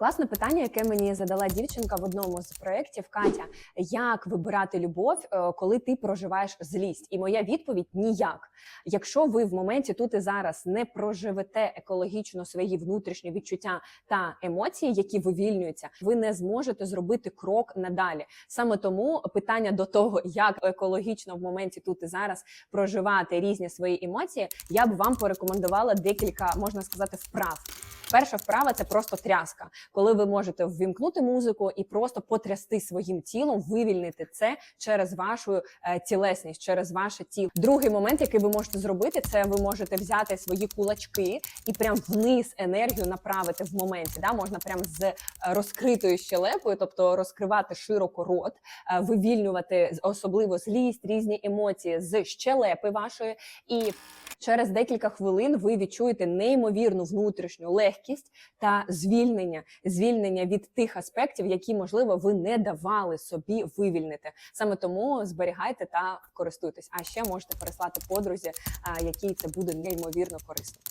Класне питання, яке мені задала дівчинка в одному з проєктів. Катя, як вибирати любов, е, коли ти проживаєш злість? І моя відповідь ніяк. Якщо ви в моменті тут і зараз не проживете екологічно свої внутрішні відчуття та емоції, які вивільнюються, ви не зможете зробити крок надалі. Саме тому питання до того, як екологічно в моменті тут і зараз проживати різні свої емоції, я б вам порекомендувала декілька, можна сказати, вправ. Перша вправа це просто тряска, коли ви можете ввімкнути музику і просто потрясти своїм тілом, вивільнити це через вашу е, тілесність, через ваше тіло. Другий момент, який ви можете зробити, це ви можете взяти свої кулачки і прям вниз енергію направити в моменті. Да? Можна прям з е, розкритою щелепою, тобто розкривати широко рот, е, вивільнювати особливо злість, різні емоції з щелепи вашої і. Через декілька хвилин ви відчуєте неймовірну внутрішню легкість та звільнення, звільнення від тих аспектів, які можливо ви не давали собі вивільнити. Саме тому зберігайте та користуйтесь. А ще можете переслати подрузі, якій це буде неймовірно корисно.